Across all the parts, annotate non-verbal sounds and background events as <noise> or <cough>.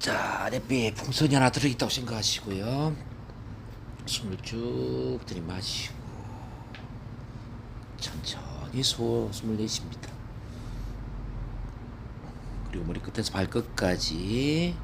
자, 아랫배에 풍선이 하나 들어있다고 생각하시고요. 숨을 쭉 들이마시고 천천히 소숨을 내쉽니다. 그리고 머리끝에서 발끝까지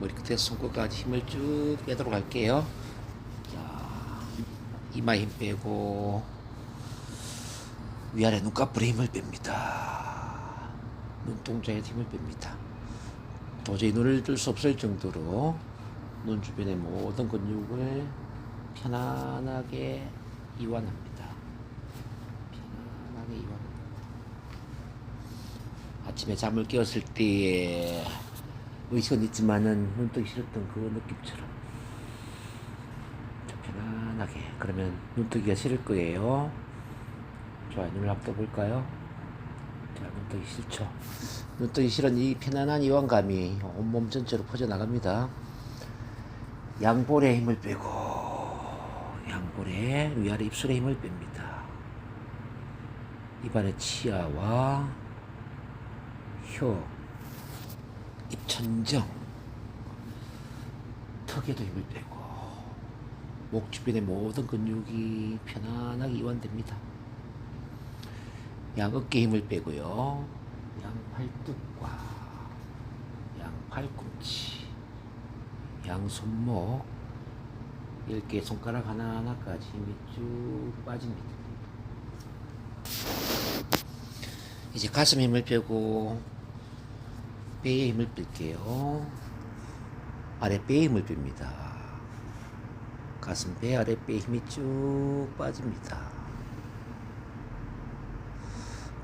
머리끝에서 손끝까지 힘을 쭉 빼도록 할게요. 자, 이마 힘 빼고 위아래 눈꺼풀에 힘을 뺍니다. 눈동자에 힘을 뺍니다. 도저히 눈을 뜰 수 없을 정도로 눈 주변의 모든 근육을 편안하게 이완합니다. 편안하게 이완합니다. 아침에 잠을 깨었을 때에 의식은 있지만은 눈뜨기 싫었던 그 느낌처럼 좀 편안하게 그러면 눈뜨기가 싫을 거예요. 좋아요. 눈을 한번 떠볼까요? 자, 눈뜨기 싫죠. 눈뜨기 싫은 이 편안한 이완감이 온몸 전체로 퍼져나갑니다. 양볼에 힘을 빼고, 양볼에 위아래 입술에 힘을 뺍니다. 입안의 치아와 혀, 입천정, 턱에도 힘을 빼고, 목 주변의 모든 근육이 편안하게 이완됩니다. 양 어깨 힘을 빼고요. 양 팔뚝과 양 팔꿈치, 양 손목, 이렇게 손가락 하나하나까지 힘이 쭉 빠집니다. 이제 가슴 힘을 빼고 배에 힘을 뺄게요. 아래 배에 힘을 뺍니다. 가슴 배 아래 배에 힘이 쭉 빠집니다.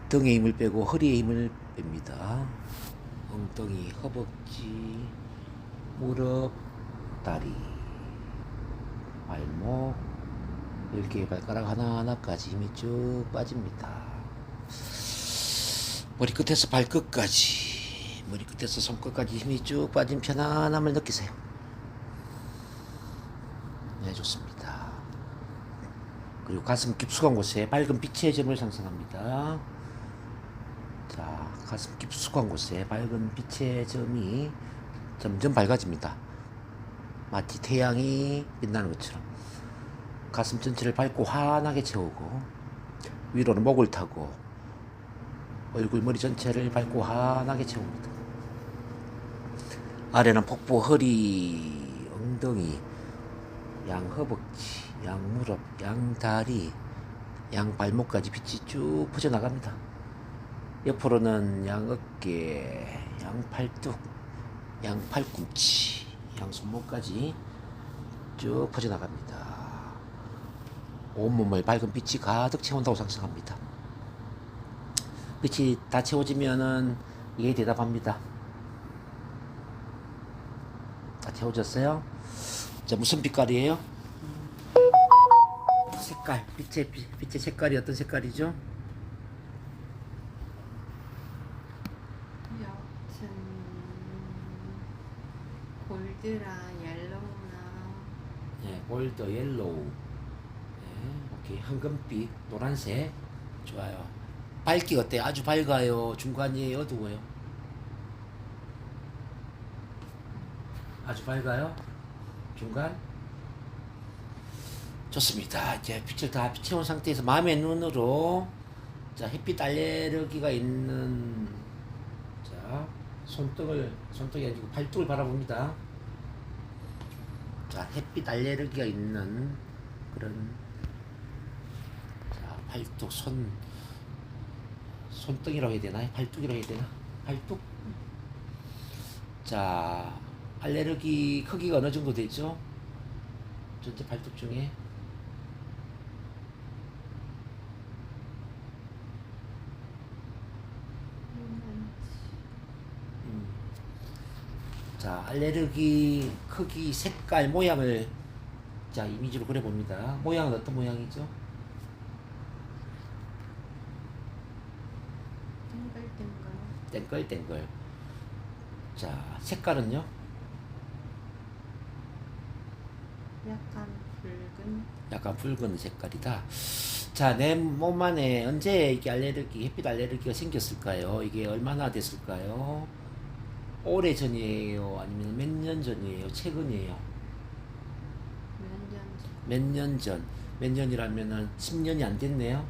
등에 힘을 빼고 허리에 힘을 뺍니다. 엉덩이, 허벅지, 무릎, 다리, 발목, 이렇게 발가락 하나하나까지 힘이 쭉 빠집니다. 머리끝에서 발끝까지, 머리끝에서 손끝까지 힘이 쭉 빠진 편안함을 느끼세요. 네, 좋습니다. 그리고 가슴 깊숙한 곳에 밝은 빛의 점을 상상합니다. 자, 가슴 깊숙한 곳에 밝은 빛의 점이 점점 밝아집니다. 마치 태양이 빛나는 것처럼 가슴 전체를 밝고 환하게 채우고 위로는 목을 타고 얼굴 머리 전체를 밝고 환하게 채웁니다. 아래는 복부, 허리, 엉덩이, 양 허벅지, 양 무릎, 양 다리, 양 발목까지 빛이 쭉 퍼져나갑니다. 옆으로는 양 어깨, 양 팔뚝, 양 팔꿈치, 양 손목까지 쭉 퍼져나갑니다. 온몸을 밝은 빛이 가득 채운다고 상상합니다. 빛이 다 채워지면은 이게 대답합니다. 다 채워졌어요? 자, 무슨 빛깔이에요? 색깔, 빛의, 빛- 빛의 색깔이 어떤 색깔이죠? 여튼 골드라 옐로우나 예, 골드, 옐로우, 예, 오케이 황금빛, 노란색, 좋아요. 밝기 어때? 아주 밝아요. 중간이에요, 어두워요? 아주 밝아요. 중간. 좋습니다. 이제 빛을 다 비춰온 상태에서 마음의 눈으로 자 햇빛 알레르기가 있는 자 손등을 손등이 아니고 팔뚝을 바라봅니다. 자, 햇빛 알레르기가 있는 그런 자, 팔뚝 손 손등이라고 해야 되나? 팔뚝이라고 해야 되나? 팔뚝. 자, 알레르기 크기가 어느 정도 되죠? 전체 팔뚝 중에 음. 자, 알레르기 크기, 색깔, 모양을 자, 이미지로 그려 봅니다. 모양은 어떤 모양이죠? 땡글땡글 땡글땡글. 자, 색깔은요? 약간 붉은 약간 붉은 색깔이다. 자, 내 몸 안에 언제 이게 알레르기, 햇빛 알레르기가 생겼을까요? 이게 얼마나 됐을까요? 오래 전이에요? 아니면 몇 년 전이에요? 최근이에요? 몇년 전. 몇년 전? 몇 년이라면은 10년이 안 됐네요?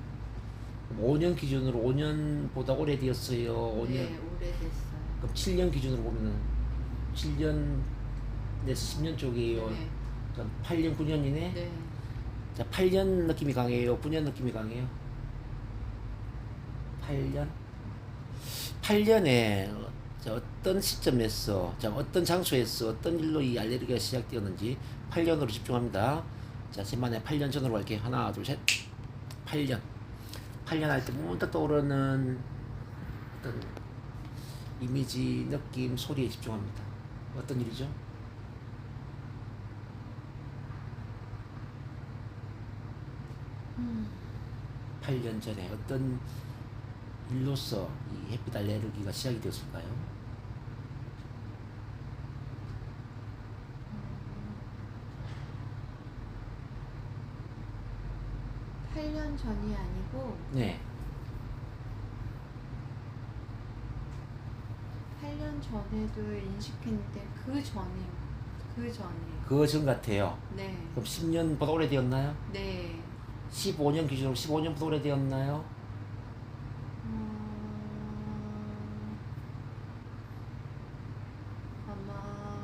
5년 기준으로 5년보다 오래되었어요? 5년? 네, 오래됐어요. 그럼 7년 기준으로 보면은 7년 내서 10년 쪽이에요. 네. 그럼 8년, 9년이네? 네. 자, 8년 느낌이 강해요? 9년 느낌이 강해요? 8년? 8년에 어떤 시점에서, 자, 어떤 장소에서 어떤 일로 이 알레르기가 시작되었는지 8년으로 집중합니다. 자, 지만에 8년 전으로 갈게요. 하나, 둘, 셋. 8년. 8년 할 때 문득 떠오르는 어떤 이미지, 느낌, 소리에 집중합니다. 어떤 일이죠? 음. 8년 전에 어떤 일로서 이 햇빛 알레르기가 시작이 되었을까요? 팔년 전이 아니고 네. 8년 전에도 인식했는데 그 전이요. 그 전이에요. 그거 전 같아요. 네. 그럼 10년보다 오래되었나요? 네. 15년 기준으로 15년보다 오래되었나요? 음, 아마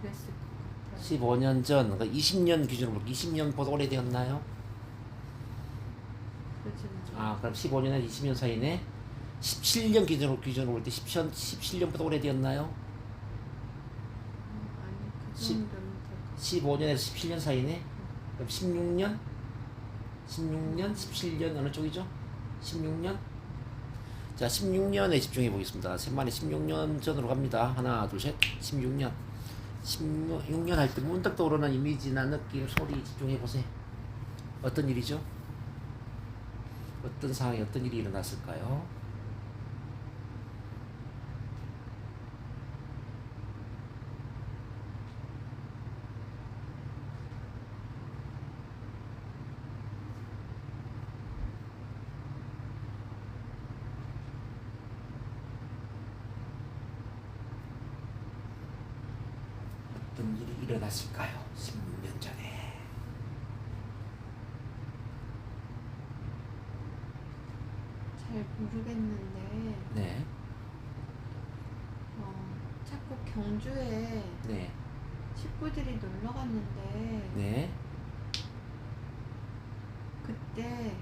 그랬을 것 같아요. 15년 전, 그러니까 20년 기준으로 20년 보다 오래되었나요? 그러지는 아, 그럼 15년에서 20년 사이네. 17년 기준으로 기준으로 볼 때 10년, 17년보다 오래되었나요? 음, 아니 그 십- 정도는 될것 15년에서 17년 사이네. 그럼 16년? 16년, 17년 어느 쪽이죠? 16년? 자, 16년에 집중해 보겠습니다. 셋만에 16년 전으로 갑니다. 하나, 둘, 셋. 16년. 16년 할 때 문득 떠오르는 이미지나 느낌, 소리 집중해 보세요. 어떤 일이죠? 어떤 상황에 어떤 일이 일어났을까요? 어떤 일이 일어났을까요? 16년 전에. 잘 모르겠는데 네. 어, 자꾸 경주에 네. 식구들이 놀러 갔는데 네. 그때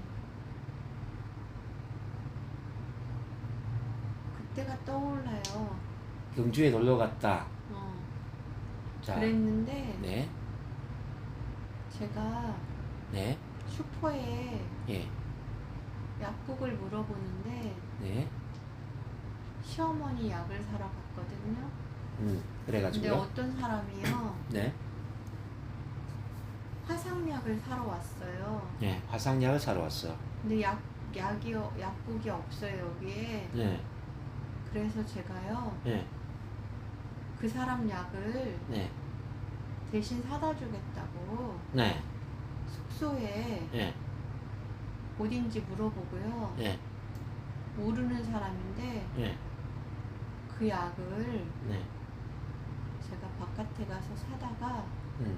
그때가 떠올라요. 경주에 놀러 갔다. 어, 자. 그랬는데 네. 제가 네. 슈퍼에 예. 약국을 물어보는데 네. 시어머니 약을 사러 갔거든요. 음. 근데 그래가지고요. 어떤 사람이요 네. 화상약을 사러 왔어요. 네. 화상약을 사러 왔어. 근데 약 약이 약국이 없어요 여기에. 네. 그래서 제가요 네. 그 사람 약을 네. 대신 사다 주겠다고 네. 숙소에 네. 어딘지 물어보고요. 네. 모르는 사람인데 네. 그 약을 네. 제가 바깥에 가서 사다가 음.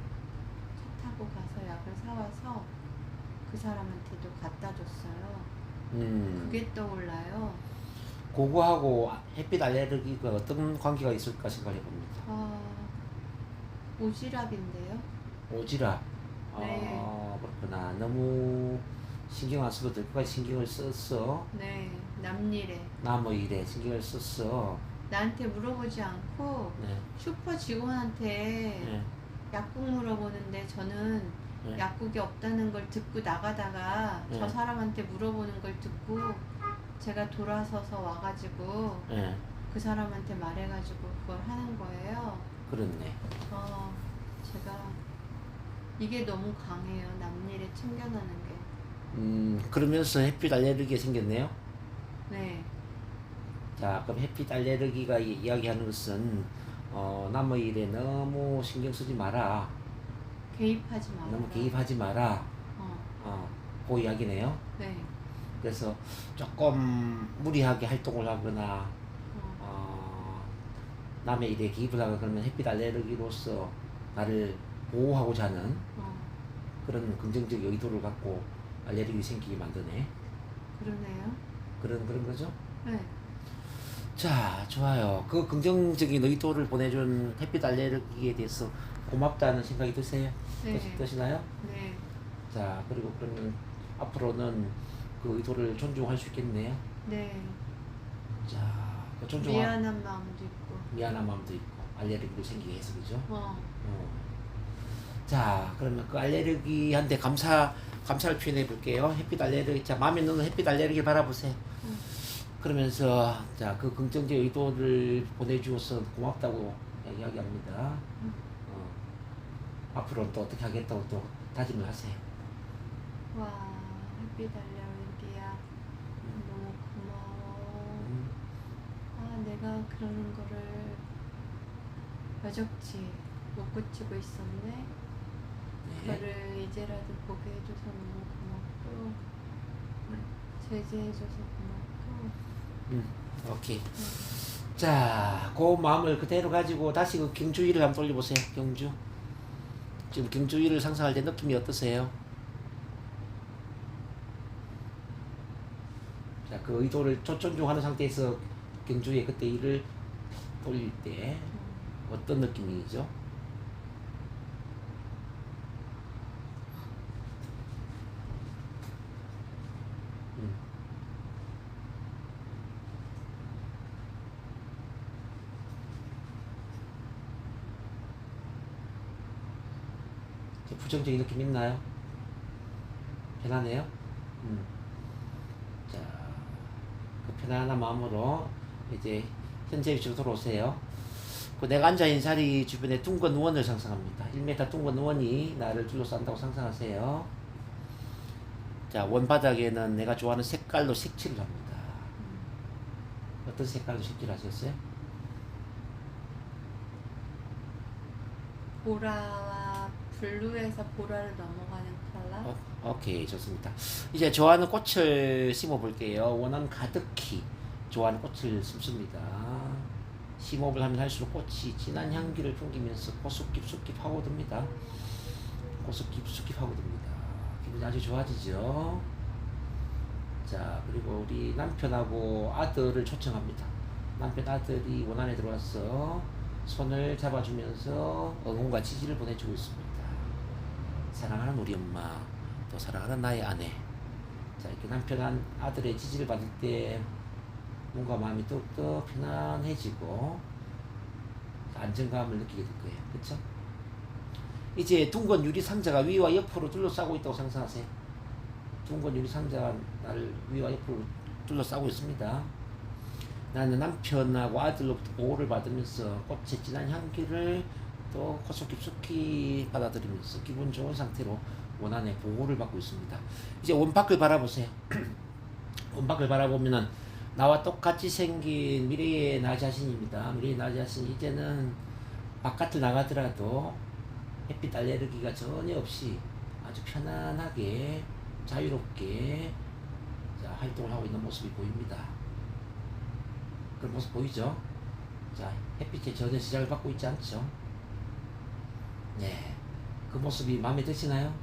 차 타고 가서 약을 사와서 그 사람한테도 갖다 줬어요. 음. 그게 떠올라요. 그거하고 햇빛 알레르기가 어떤 관계가 있을까 생각해 봅니다. 아, 오지랖인데요. 오지랖. 네. 아, 그렇구나. 너무 신경 안 써도 될 것까지 신경을 썼어. 네, 남 일에 나뭐 일에 신경을 썼어. 나한테 물어보지 않고 네. 슈퍼 직원한테 네. 약국 물어보는데 저는 네. 약국이 없다는 걸 듣고 나가다가 네. 저 사람한테 물어보는 걸 듣고 제가 돌아서서 와가지고 네. 그 사람한테 말해가지고 그걸 하는 거예요. 그렇네. 어, 제가 이게 너무 강해요. 남 일에 챙겨나는 게. 음, 그러면서 햇빛 알레르기가 생겼네요. 네, 자, 그럼 햇빛 알레르기가 이- 이야기하는 것은 어, 남의 일에 너무 신경 쓰지 마라. 개입하지 마라. 너무 개입하지 마라. 어, 어, 그 이야기네요. 네, 그래서 조금 무리하게 활동을 하거나 어, 어, 남의 일에 기입을 하고 그러면 햇빛 알레르기로서 나를 보호하고자 하는 어, 그런 긍정적 의도를 갖고 알레르기 생기게 만드네. 그러네요. 그런 그런 거죠. 네. 자, 좋아요. 그 긍정적인 의도를 보내준 햇빛 알레르기에 대해서 고맙다는 생각이 드세요? 네. 드시- 드시나요? 네. 자, 그리고 그러면 앞으로는 그 의도를 존중할 수 있겠네요. 네. 자, 그 존중한 미안한 마음도 있고. 미안한 마음도 있고 알레르기도 생기게 해서 그죠? 어. 어. 자, 그러면 그 알레르기한테 감사 감사를 표현해 볼게요. 햇빛 알레르기, 자, 마음에 드는 햇빛 알레르기 바라보세요. 음. 그러면서 자, 그 긍정적 의도를 보내주어서 고맙다고 이야기합니다. 음. 어. 앞으로는 또 어떻게 하겠다고 또 다짐을 하세요. 와, 햇빛 알레르기야. 너무 고마워. 음, 아, 내가 그러는 거를 여적지 못 고치고 있었네. 네. 그거를 이제라도 보게 해줘서 너무 고맙고, 제지해줘서 고맙고. 음, 오케이. 음. 자, 그 마음을 그대로 가지고 다시 그 경주위를 한번 돌려보세요. 경주. 지금 경주위를 상상할 때 느낌이 어떠세요? 자, 그 의도를 조- 존중하는 상태에서 경주의 그때 일을 돌릴 때 음. 어떤 느낌이죠? 음. 저 부정적인 느낌 있나요? 편하네요? 음. 자, 그 편안한 마음으로 이제 현재 위치로 돌아오세요. 그 내가 앉아있는 자리 주변에 둥근 의원을 상상합니다. 1m 둥근 의원이 나를 둘러싼다고 상상하세요. 자, 원바닥에는 내가 좋아하는 색깔로 색칠을 합니다. 어떤 색깔로 색칠하셨어요? 보라와 블루에서 보라를 넘어가는 컬러. 어, 오케이 좋습니다. 이제 좋아하는 꽃을 심어 볼게요. 원하는 가득히 좋아하는 꽃을 심습니다. 심호흡을 하면 할수록 꽃이 진한 향기를 풍기면서 고속 깊숙이 파고듭니다. 고속 깊숙이 파고듭니다. 기분이 아주 좋아지죠. 자 그리고 우리 남편하고 아들을 초청합니다. 남편 아들이 원안에 들어와서 손을 잡아주면서 응원과 지지를 보내주고 있습니다. 사랑하는 우리 엄마, 또 사랑하는 나의 아내. 자, 이렇게 남편 한 아들의 지지를 받을 때 뭔가 마음이 뚝뚝 편안해지고 안정감을 느끼게 될 거예요. 그쵸? 이제 둥근 유리 상자가 위와 옆으로 둘러싸고 있다고 상상하세요. 둥근 유리 상자가 나를 위와 옆으로 둘러싸고 있습니다. 나는 남편하고 아들로부터 보호를 받으면서 꽃의 진한 향기를 또 고속 깊숙이 받아들이면서 기분 좋은 상태로 원안에 보호를 받고 있습니다. 이제 원밖을 바라보세요. <clears throat> 원밖을 바라보면은 나와 똑같이 생긴 미래의 나 자신입니다. 미래의 나 자신 이제는 바깥을 나가더라도 햇빛 알레르기가 전혀 없이 아주 편안하게 자유롭게 자, 활동을 하고 있는 모습이 보입니다. 그런 모습 보이죠? 자, 햇빛에 전혀 시작을 받고 있지 않죠? 네. 그 모습이 마음에 드시나요?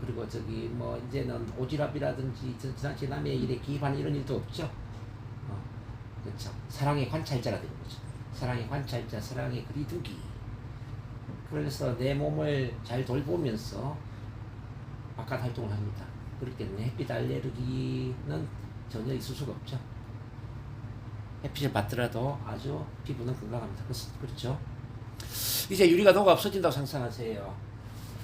그리고 저기 뭐 이제는 오지랖이라든지 저- 지나치 남의 일에 기입하는 이런 일도 없죠. 어, 그렇죠. 사랑의 관찰자가 되는 거죠. 사랑의 관찰자, 사랑의 그리두기. 그래서 내 몸을 잘 돌보면서 바깥 활동을 합니다. 그렇기 때문에 햇빛 알레르기는 전혀 있을 수가 없죠. 햇빛을 받더라도 아주 피부는 건강합니다. 그렇- 그렇죠. 이제 유리가 녹아 없어진다고 상상하세요.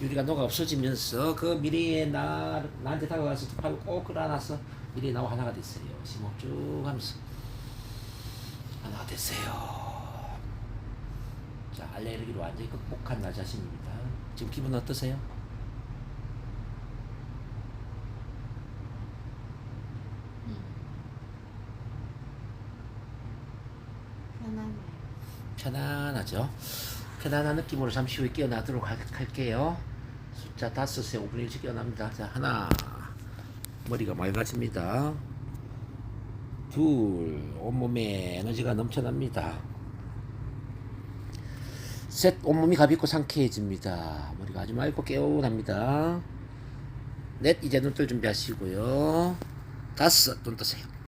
유리가 녹아 없어지면서 그 미래의 나, 나한테 다가가서 두 팔을 꼭 끌어안아서 미래의 나와 하나가 됐어요. 심호흡 쭉 하면서 하나가 됐어요. 자, 알레르기로 완전히 극복한 나 자신입니다. 지금 기분 어떠세요? 편안해. 편안하죠. 편안한 느낌으로 잠시 후에 깨어나도록 할, 할게요. 숫자 다섯에 5분 일찍 깨어납니다. 자, 하나. 머리가 맑아집니다. 둘. 온몸에 에너지가 넘쳐납니다. 셋 온몸이 가볍고 상쾌해집니다. 머리가 아주 맑고 개운합니다. 넷 이제 눈뜰 준비하시고요. 다섯 눈 뜨세요.